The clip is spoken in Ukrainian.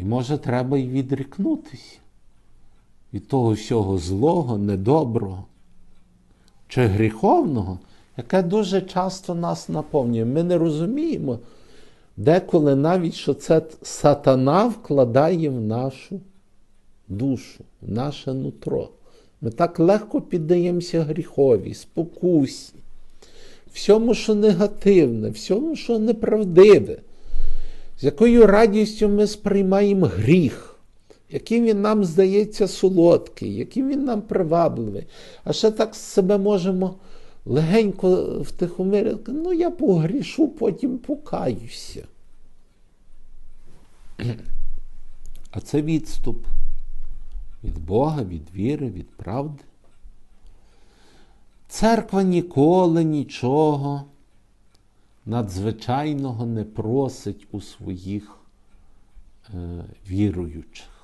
І може треба й відрікнутися від того всього злого, недоброго чи гріховного, яке дуже часто нас наповнює. Ми не розуміємо деколи навіть, що це сатана вкладає в нашу душу, в наше нутро. Ми так легко піддаємося гріхові, спокусі, всьому, що негативне, всьому, що неправдиве, з якою радістю ми сприймаємо гріх, яким він нам здається солодкий, яким він нам привабливий. А ще так себе можемо легенько втихомирити. Ну, я погрішу, потім покаюся. А це відступ від Бога, від віри, від правди. Церква ніколи нічого надзвичайного не просить у своїх е, віруючих.